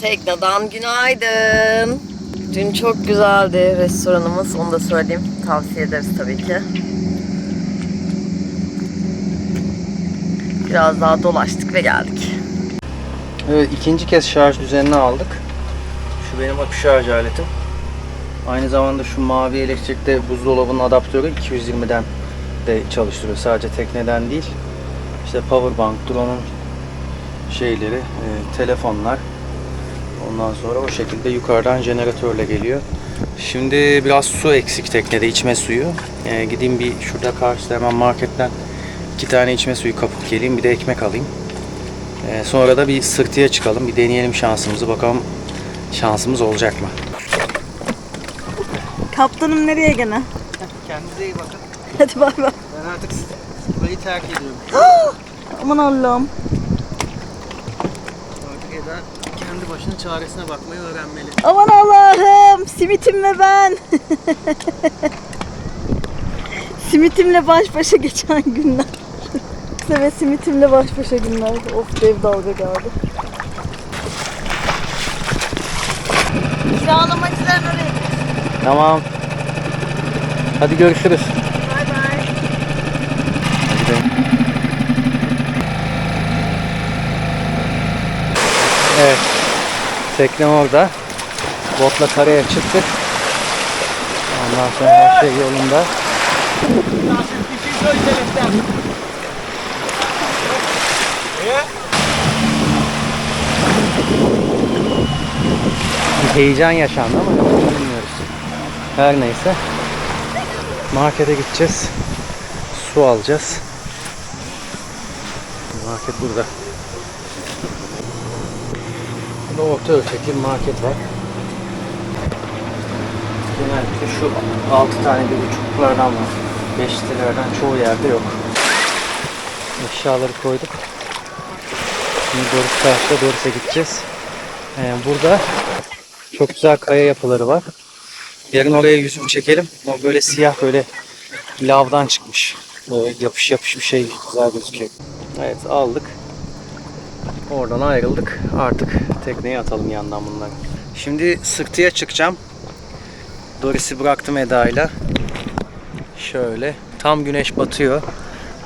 Tekna'dan günaydın. Dün çok güzeldi restoranımız. Onu da söyleyeyim. Tavsiye ederiz tabii ki. Biraz daha dolaştık ve geldik. Evet ikinci kez şarj düzenini aldık. Şu benim akü şarj aletim. Aynı zamanda şu mavi elektrikte buzdolabının adaptörü 220'den de çalıştırıyor. Sadece tekneden değil. İşte powerbank, drone'un şeyleri, e, telefonlar. Ondan sonra o şekilde yukarıdan jeneratörle geliyor. Şimdi biraz su eksik teknede içme suyu. E, gideyim bir şurada karşıda hemen marketten iki tane içme suyu kapıp geleyim. Bir de ekmek alayım. Ee, sonra da bir sırtıya çıkalım. Bir deneyelim şansımızı. Bakalım şansımız olacak mı? Kaptanım nereye gene? Kendinize iyi bakın. Hadi bay bay. Ben artık burayı terk ediyorum. Aman Allah'ım. Artık Eda kendi başına çaresine bakmayı öğrenmeli. Aman Allah'ım. Simitim ve ben. Simitimle baş başa geçen günler. ve simitimle baş başa günler. Of dev dalga geldi. Kiralamacılar oraya. Tamam. Hadi görüşürüz. Bay bay. Evet. Tekne orada. Botla karaya çıktık. Ondan sonra her şey yolunda. Heyecan yaşandı ama bilmiyoruz. Her neyse. Markete gideceğiz. Su alacağız. Market burada. Burada orta ölçekli market var. Genellikle şu 6 tane bir buçuklardan var. 5 liradan çoğu yerde yok. Eşyaları koyduk. Şimdi Doris Karşı'da Doris'e gideceğiz. Ee, burada çok güzel kaya yapıları var. Yarın oraya yüzüm çekelim. O böyle siyah böyle lavdan çıkmış. Böyle yapış yapış bir şey güzel gözüküyor. Evet aldık. Oradan ayrıldık. Artık tekneye atalım yandan bunları. Şimdi sırtıya çıkacağım. Doris'i bıraktım Eda'yla. Şöyle. Tam güneş batıyor.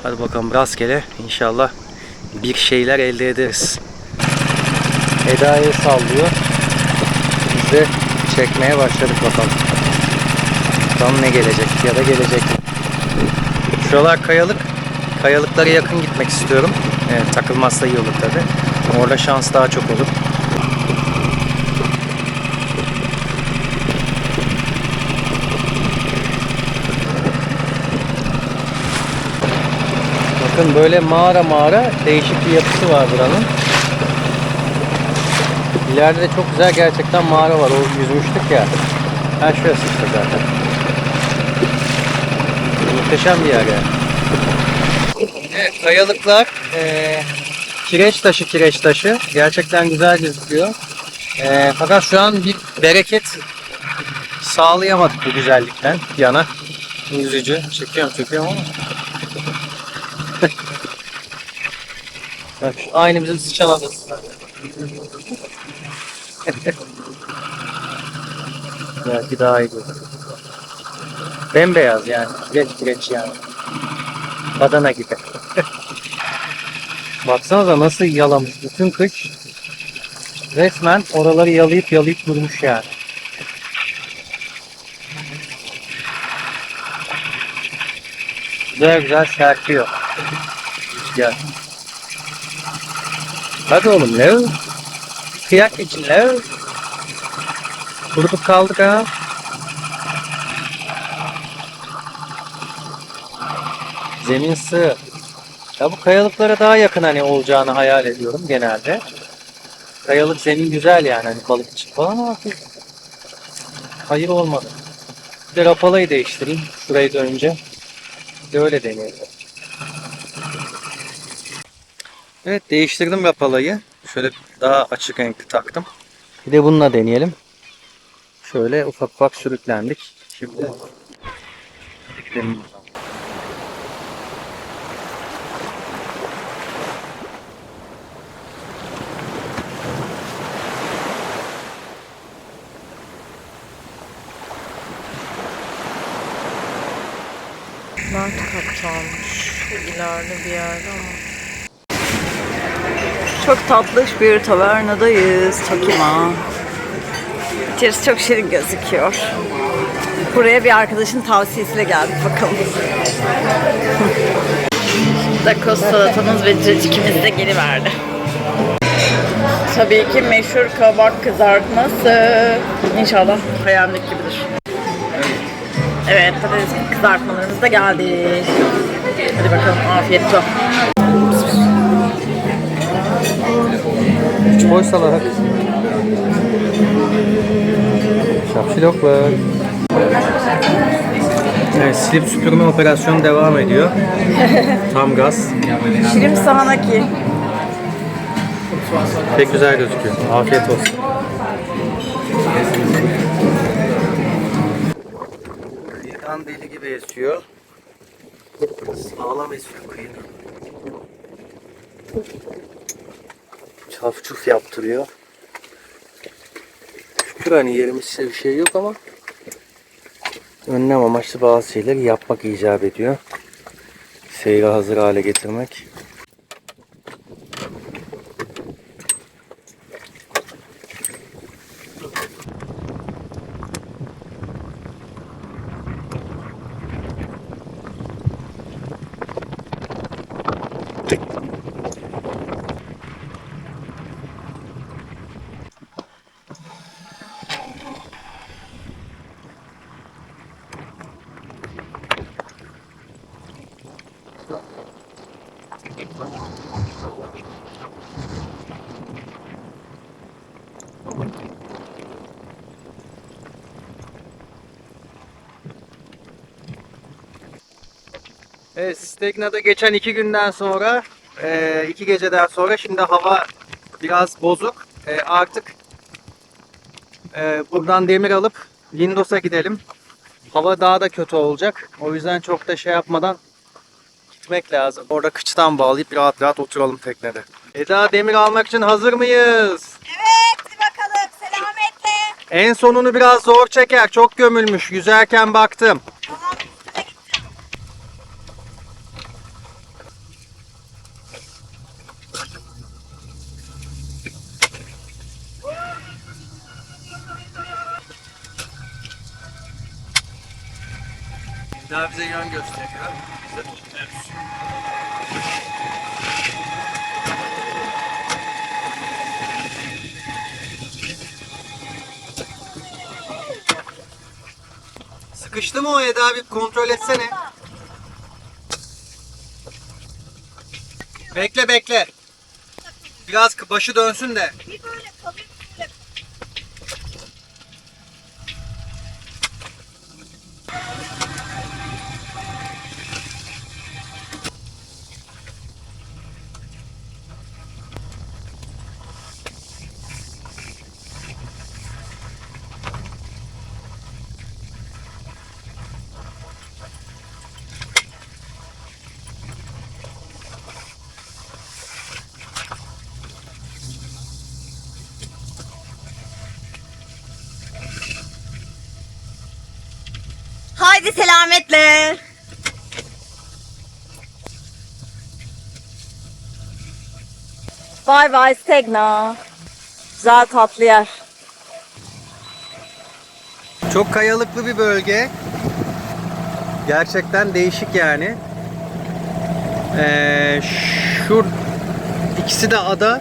Hadi bakalım rastgele. İnşallah bir şeyler elde ederiz. Eda'yı sallıyor. Biz de çekmeye başladık bakalım. Bakalım ne gelecek ya da gelecek. Şuralar kayalık. Kayalıklara yakın gitmek istiyorum. Evet, takılmazsa iyi olur tabi. Orada şans daha çok olur. Bakın böyle mağara mağara değişik bir yapısı var buranın. İleride de çok güzel gerçekten mağara var. O yüzmüştük ya. Ha şurası işte zaten. Muhteşem bir yer yani. Evet, kayalıklar eee, kireç taşı kireç taşı. Gerçekten güzel gözüküyor. Eee, fakat şu an bir bereket sağlayamadık bu güzellikten yana. Üzücü. Çekiyorum çekiyorum ama. Bak, aynı bizim sıçan adası. Belki daha iyi gözüküyor. Bembeyaz yani. Kireç kireç yani. Badana gibi. Baksanıza nasıl yalamış. Bütün kış resmen oraları yalayıp yalayıp durmuş yani. Güzel güzel serpiyor. Rüzgar. Hadi oğlum ne? Kıyak için ne? Kuruduk kaldık ha. Zemin sığ. Ya bu kayalıklara daha yakın hani olacağını hayal ediyorum genelde. Kayalık zemin güzel yani hani balık için falan ama hayır olmadı. Bir de rapalayı değiştireyim şurayı dönünce. Bir de öyle deneyelim. Evet değiştirdim rapalayı. Şöyle daha açık renkli taktım. Bir de bununla deneyelim. Şöyle ufak ufak sürüklendik. Şimdi kaptanmış. Şu bir yerde ama. Çok tatlış bir tavernadayız. Tokima. İçerisi çok şirin gözüküyor. Buraya bir arkadaşın tavsiyesiyle geldik bakalım. Dakos salatamız ve cacikimiz de geliverdi. Tabii ki meşhur kabak kızartması. İnşallah hayalimdeki gibidir. Evet patates kızartmalarımız da geldi. Hadi bakalım afiyet olsun. Üç boy salak. Şapşiloklar. Evet, silip süpürme operasyonu devam ediyor. Tam gaz. Şirin sahanaki. Pek güzel gözüküyor. Afiyet olsun. Deli gibi esiyor. Sağlam esiyor kıyıdan. Çaf çuf yaptırıyor. Şükür hani yerimizde bir şey yok ama önlem amaçlı bazı şeyleri yapmak icap ediyor. Seyre hazır hale getirmek. Evet, Stegna'da geçen iki günden sonra, e, iki geceden sonra şimdi hava biraz bozuk. E, artık e, buradan demir alıp Lindos'a gidelim. Hava daha da kötü olacak. O yüzden çok da şey yapmadan gitmek lazım. Orada kıçtan bağlayıp rahat rahat oturalım teknede. Eda demir almak için hazır mıyız? Evet bakalım selametle. En sonunu biraz zor çeker. Çok gömülmüş. Yüzerken baktım. Daha bize yön gösteriyor. Biz de tutuyoruz. Sıkıştı mı o Eda bir kontrol etsene. Bekle bekle. Biraz başı dönsün de. Bir böyle kalın böyle. Haydi selametle. Bay bay Stegna. Güzel tatlı yer. Çok kayalıklı bir bölge. Gerçekten değişik yani. Ee, şur ikisi de ada.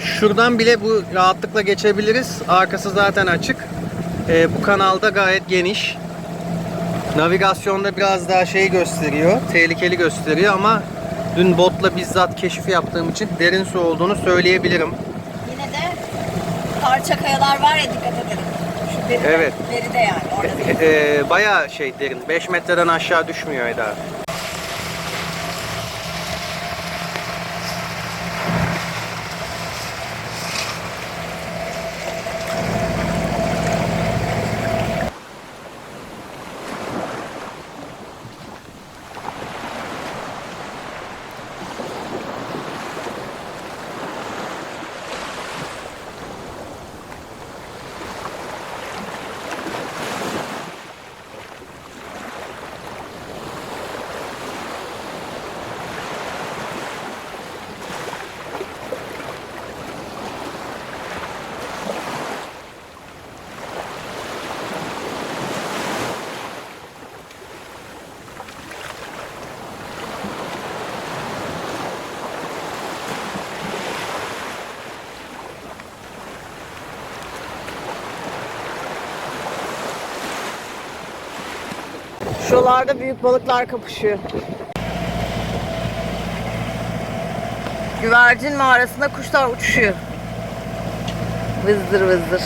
Şuradan bile bu rahatlıkla geçebiliriz. Arkası zaten açık. Ee, bu kanalda gayet geniş. Navigasyonda biraz daha şey gösteriyor. Tehlikeli gösteriyor ama dün botla bizzat keşif yaptığım için derin su olduğunu söyleyebilirim. Yine de parça kayalar var ya dikkat edelim. Şu deride, Evet. deride yani orada değil. Ee, bayağı şey derin. 5 metreden aşağı düşmüyor Eda. Şuralarda büyük balıklar kapışıyor. Güvercin mağarasında kuşlar uçuşuyor. Vızdır vızdır.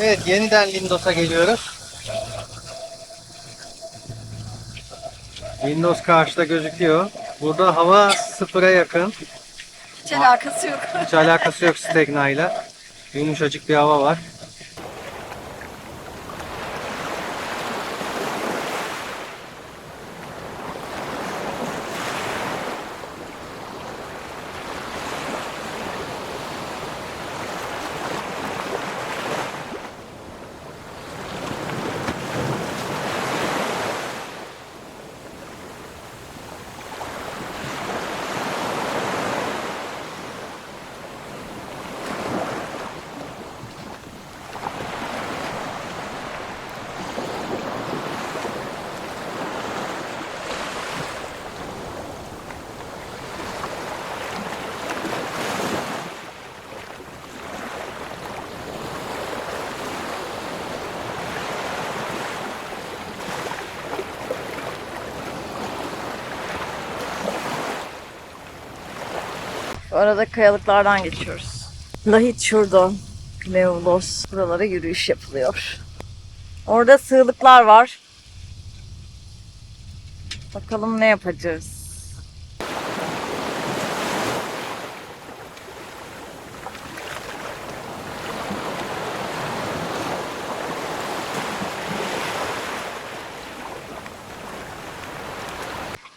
Evet yeniden Lindos'a geliyoruz. Lindos karşıda gözüküyor. Burada hava sıfıra yakın. Hiç alakası yok. Hiç alakası yok Stegna'yla. Yumuşacık bir hava var. Arada kayalıklardan geçiyoruz. Lahit şurada. Mevlos. Buralara yürüyüş yapılıyor. Orada sığlıklar var. Bakalım ne yapacağız.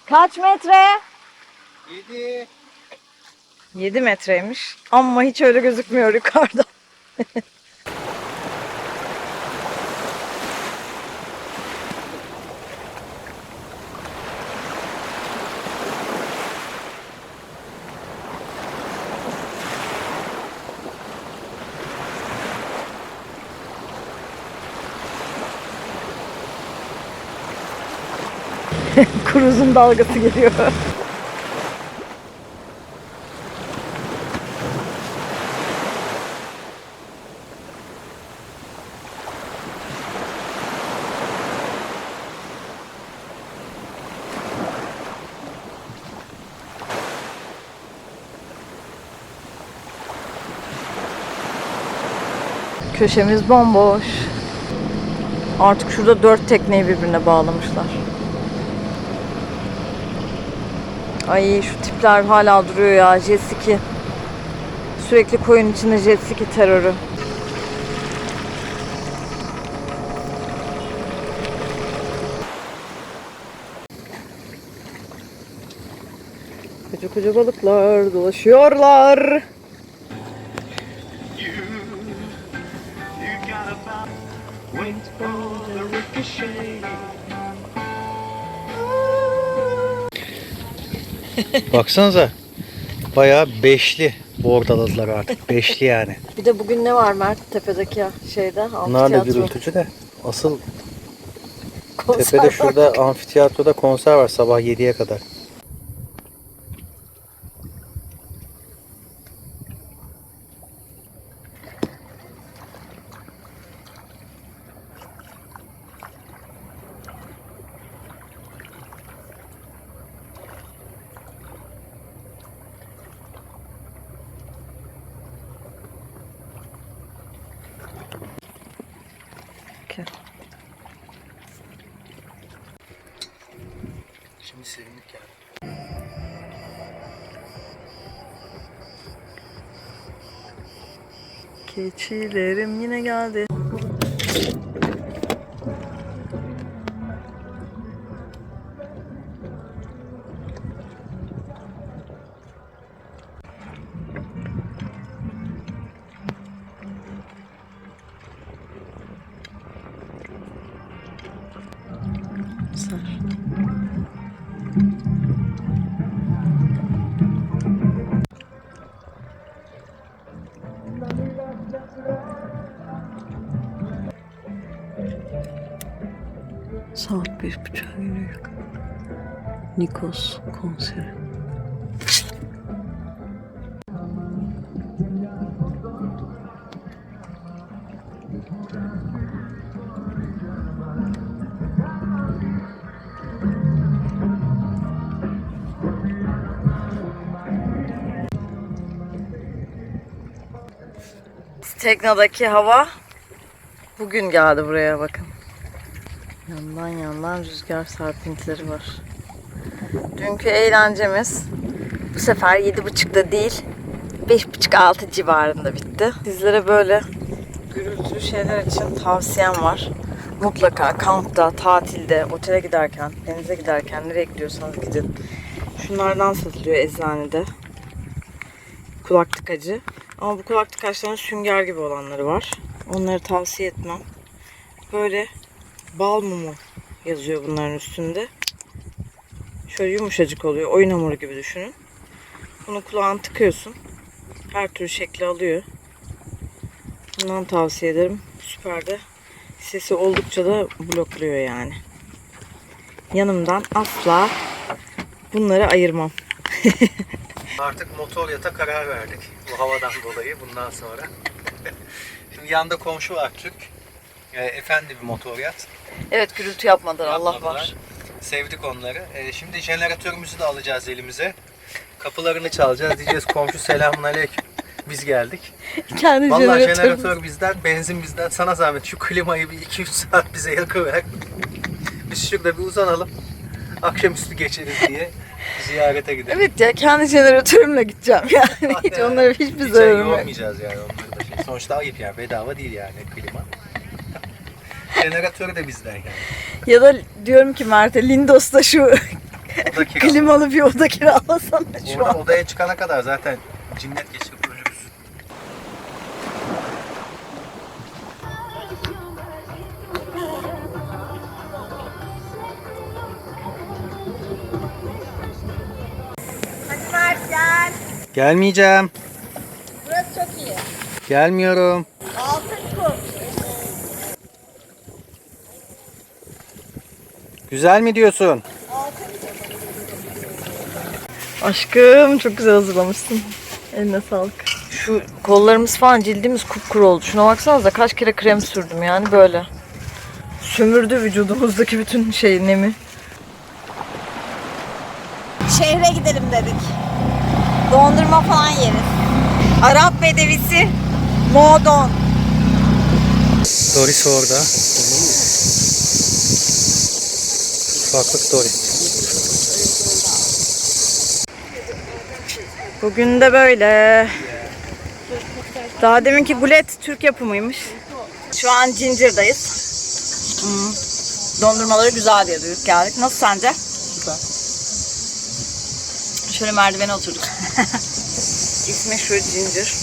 Kaç metre? 7 7 metreymiş. Ama hiç öyle gözükmüyor yukarıda. Kruzun dalgası geliyor. Köşemiz bomboş. Artık şurada dört tekneyi birbirine bağlamışlar. Ay şu tipler hala duruyor ya. Jet ski. Sürekli koyun içinde jet ski terörü. Koca koca balıklar dolaşıyorlar. Baksanıza. Bayağı beşli bordaladılar artık. Beşli yani. Bir de bugün ne var Mert tepedeki şeyde? Bunlar da gürültücü de. Asıl Konser tepede var. şurada amfiteyatroda konser var sabah 7'ye kadar. Keçilerim yine geldi. Teknadaki hava bugün geldi buraya bakın. Yandan yandan rüzgar serpintileri var. Dünkü eğlencemiz bu sefer 7.30'da değil 5.30-6 civarında bitti. Sizlere böyle gürültülü şeyler için tavsiyem var. Mutlaka kampta, tatilde, otele giderken, denize giderken nereye gidiyorsanız gidin. Şunlardan satılıyor eczanede. Kulak tıkacı. Ama bu kulak tıkaçların sünger gibi olanları var. Onları tavsiye etmem. Böyle bal mumu yazıyor bunların üstünde. Şöyle yumuşacık oluyor. Oyun hamuru gibi düşünün. Bunu kulağına tıkıyorsun. Her türlü şekli alıyor. Bundan tavsiye ederim. Süper de. Sesi oldukça da blokluyor yani. Yanımdan asla bunları ayırmam. Artık motor yata karar verdik. Bu havadan dolayı bundan sonra. Şimdi yanında komşu var Türk. E, efendi bir motor yat. Evet gürültü yapmadan Allah Yapmadılar. var. Sevdik onları. E, şimdi jeneratörümüzü de alacağız elimize. Kapılarını çalacağız. Diyeceğiz komşu selamun aleyküm. Biz geldik. Kendi Vallahi jeneratörümüz. jeneratör bizden, benzin bizden. Sana zahmet şu klimayı bir 2-3 saat bize yakıver. Biz şurada bir uzanalım. Akşamüstü geçeriz diye ziyarete gidelim. Evet ya kendi jeneratörümle gideceğim yani. Hiç Aynen. onlara hiçbir Hiç zararım yok. yormayacağız yani onları da şey. Sonuçta ayıp yani bedava değil yani klima. Jeneratörü de bizden yani. Ya da diyorum ki Mert'e Lindos'ta şu klimalı bir oda kiralasana şu Oradan an. odaya çıkana kadar zaten cinnet geçirip Gelmeyeceğim. Burası çok iyi. Gelmiyorum. Altın kum. Güzel mi diyorsun? Aşkım çok güzel hazırlamışsın. Eline sağlık. Şu kollarımız falan cildimiz kupkuru oldu. Şuna baksanıza kaç kere krem sürdüm yani böyle. Sömürdü vücudumuzdaki bütün şey nemi. Dondurma falan yeriz. Arap bedevisi Modon. Doris orada. Ufaklık Doris. Bugün de böyle. Daha deminki gulet Türk yapımıymış. Şu an Ginger''dayız. Hmm. Dondurmaları güzel diye duyduk geldik. Nasıl sence? Şöyle merdivene oturduk. İsmi şu Ginger.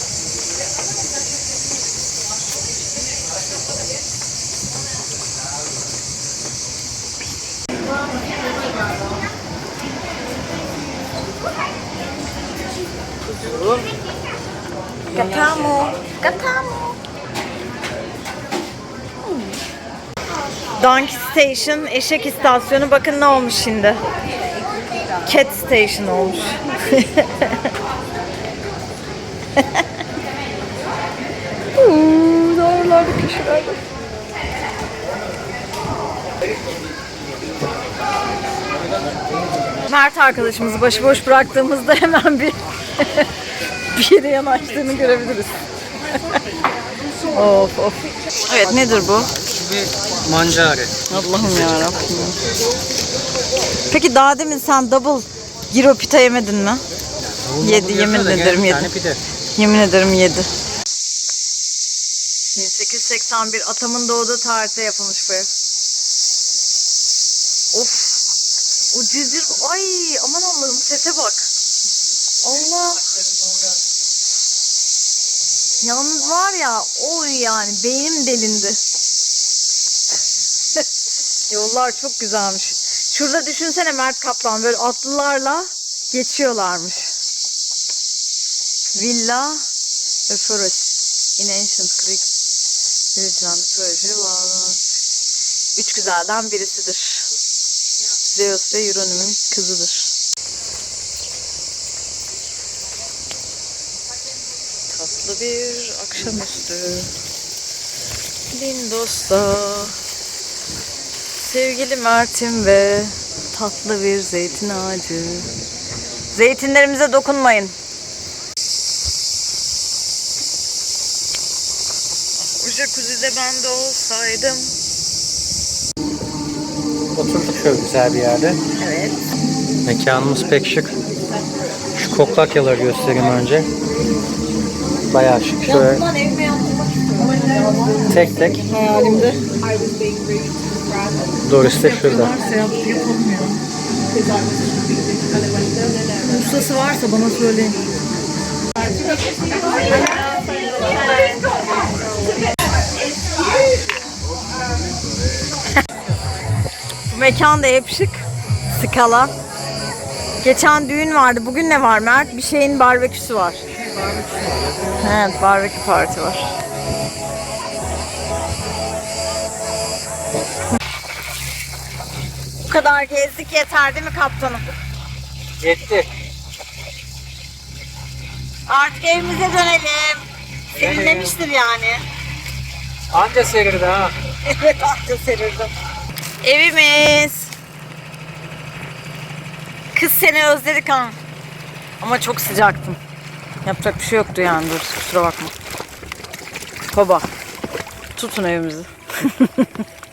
Katamo. Katamo. Donkey Station, eşek istasyonu. Bakın ne olmuş şimdi. Cat Station olmuş. Dağlarda köşelerde. Mert arkadaşımızı başıboş bıraktığımızda hemen bir bir yere yanaştığını görebiliriz. of of. Evet nedir bu? Bir mancare. Allah'ım ya Peki daha demin sen double giro pita yemedin mi? Yedi, yemin ederim yedi. Yemin ederim yedi. 1881 atamın doğduğu tarihte yapılmış bu ev. Of. O cızır. Ay aman Allah'ım sese bak. Allah. Yalnız var ya o yani beynim delindi. Yollar çok güzelmiş. Şurada düşünsene Mert Kaplan böyle atlılarla geçiyorlarmış. Villa Forest in Ancient yürütülen bir proje var. Üç güzelden birisidir. Zeus ve Euronym'in kızıdır. Tatlı bir akşamüstü. Lindos'ta sevgili Mert'im ve tatlı bir zeytin ağacı. Zeytinlerimize dokunmayın. Bu jacuzzi'de ben de olsaydım. Oturduk şöyle güzel bir yerde. Evet. Mekanımız pek şık. Şu koklakyaları göstereyim önce. Bayağı şık. Şöyle tek tek. Hayalimde. Doris de şurada. Ustası varsa bana söyleyin. Bu mekan da hep şık. Skala. Geçen düğün vardı. Bugün ne var Mert? Bir şeyin barbeküsü var. Evet, barbekü parti var. Kadar gezdik yeter değil mi kaptanım? Yetti. Artık evimize dönelim. Serinlemiştir yani. Anca serirdi ha. Evet anca serirdim. Evimiz. Kız seni özledik ha. Ama çok sıcaktın. Yapacak bir şey yoktu yani dur kusura bakma. Baba tutun evimizi.